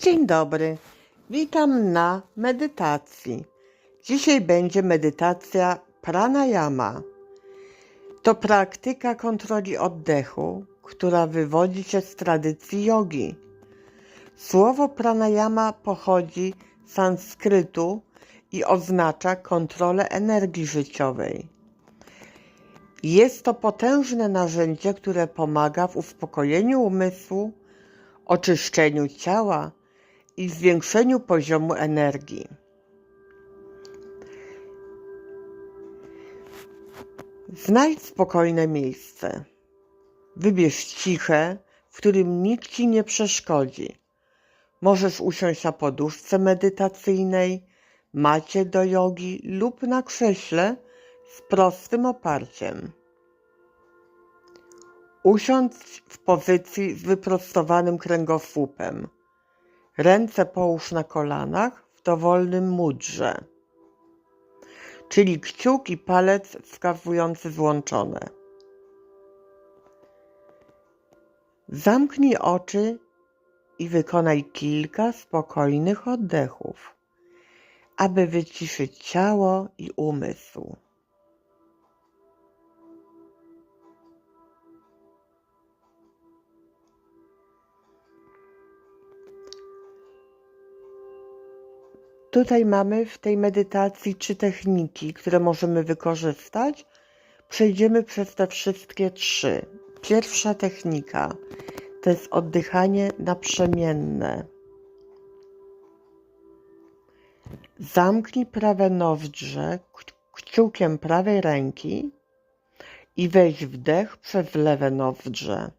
Dzień dobry, witam na medytacji. Dzisiaj będzie medytacja pranayama. To praktyka kontroli oddechu, która wywodzi się z tradycji jogi. Słowo pranayama pochodzi z sanskrytu i oznacza kontrolę energii życiowej. Jest to potężne narzędzie, które pomaga w uspokojeniu umysłu, oczyszczeniu ciała i zwiększeniu poziomu energii. Znajdź spokojne miejsce. Wybierz ciche, w którym nikt ci nie przeszkodzi. Możesz usiąść na poduszce medytacyjnej, macie do jogi lub na krześle z prostym oparciem. Usiądź w pozycji z wyprostowanym kręgosłupem. Ręce połóż na kolanach w dowolnym mudrze, czyli kciuk i palec wskazujący złączone. Zamknij oczy i wykonaj kilka spokojnych oddechów, aby wyciszyć ciało i umysł. Tutaj mamy w tej medytacji trzy techniki, które możemy wykorzystać. Przejdziemy przez te wszystkie trzy. Pierwsza technika to jest oddychanie naprzemienne. Zamknij prawe nozdrze kciukiem prawej ręki i weź wdech przez lewe nozdrze.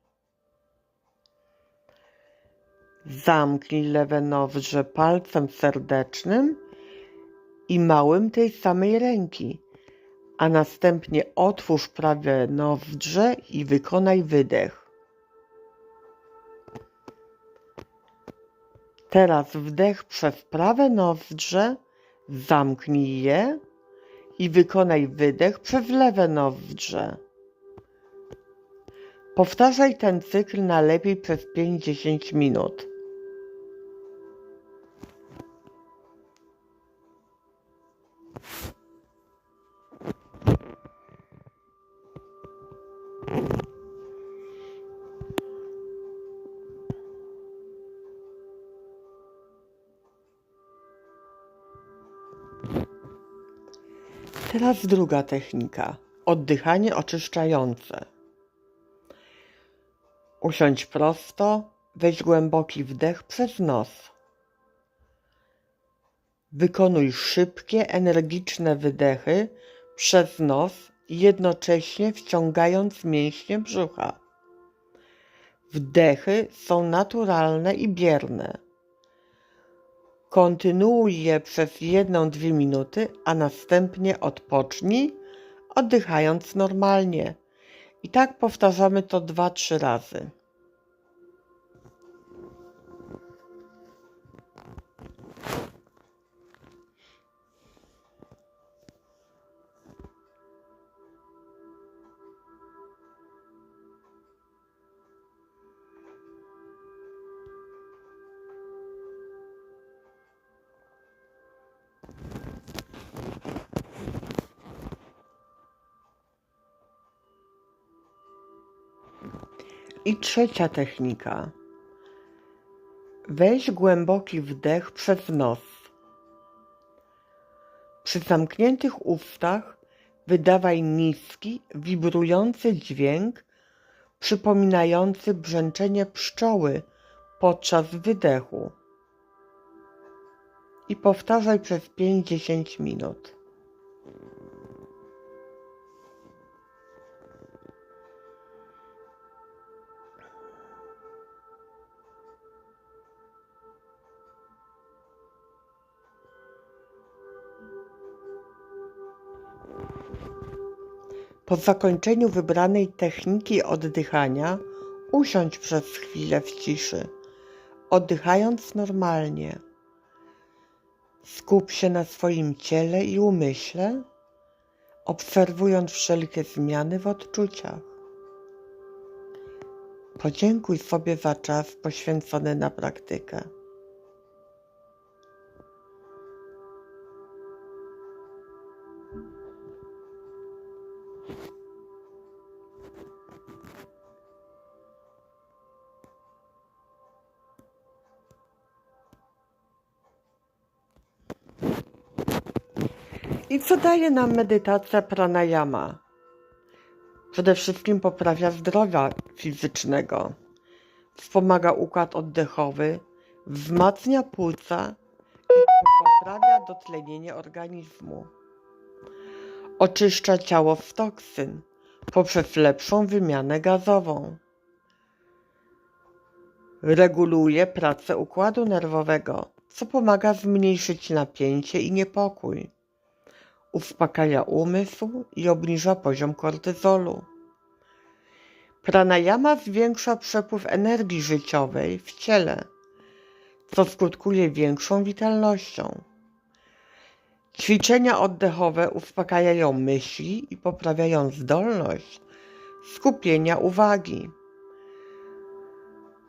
Zamknij lewe nozdrze palcem serdecznym i małym tej samej ręki, a następnie otwórz prawe nozdrze i wykonaj wydech. Teraz wdech przez prawe nozdrze, zamknij je i wykonaj wydech przez lewe nozdrze. Powtarzaj ten cykl najlepiej przez 5-10 minut. Teraz druga technika. Oddychanie oczyszczające. Usiądź prosto, weź głęboki wdech przez nos. Wykonuj szybkie, energiczne wydechy przez nos, jednocześnie wciągając mięśnie brzucha. Wdechy są naturalne i bierne. Kontynuuj je przez jedną-dwie minuty, a następnie odpocznij, oddychając normalnie. I tak powtarzamy to dwa-trzy razy. I trzecia technika. Weź głęboki wdech przez nos. Przy zamkniętych ustach wydawaj niski, wibrujący dźwięk, przypominający brzęczenie pszczoły podczas wydechu. I powtarzaj przez 5-10 minut. Po zakończeniu wybranej techniki oddychania usiądź przez chwilę w ciszy, oddychając normalnie. Skup się na swoim ciele i umyśle, obserwując wszelkie zmiany w odczuciach. Podziękuj sobie za czas poświęcony na praktykę. I co daje nam medytacja pranayama? Przede wszystkim poprawia zdrowia fizycznego, wspomaga układ oddechowy, wzmacnia płuca i poprawia dotlenienie organizmu. Oczyszcza ciało z toksyn poprzez lepszą wymianę gazową. Reguluje pracę układu nerwowego, co pomaga zmniejszyć napięcie i niepokój. Uspokaja umysł i obniża poziom kortyzolu. Pranayama zwiększa przepływ energii życiowej w ciele, co skutkuje większą witalnością. Ćwiczenia oddechowe uspokajają myśli i poprawiają zdolność skupienia uwagi.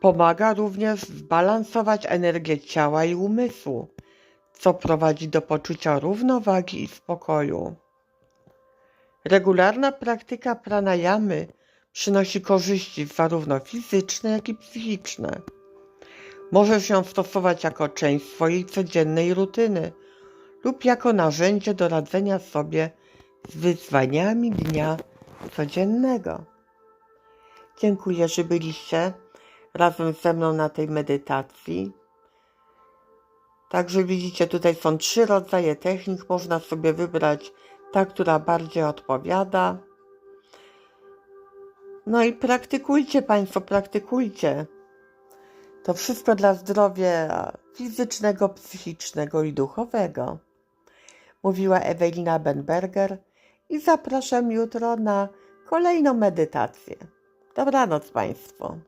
Pomaga również zbalansować energię ciała i umysłu, co prowadzi do poczucia równowagi i spokoju. Regularna praktyka pranayamy przynosi korzyści zarówno fizyczne, jak i psychiczne. Możesz ją stosować jako część swojej codziennej rutyny lub jako narzędzie do radzenia sobie z wyzwaniami dnia codziennego. Dziękuję, że byliście razem ze mną na tej medytacji. Także widzicie, tutaj są trzy rodzaje technik. Można sobie wybrać ta, która bardziej odpowiada. No i praktykujcie Państwo, praktykujcie. To wszystko dla zdrowia fizycznego, psychicznego i duchowego. Mówiła Ewelina Benberger i zapraszam jutro na kolejną medytację. Dobranoc Państwu.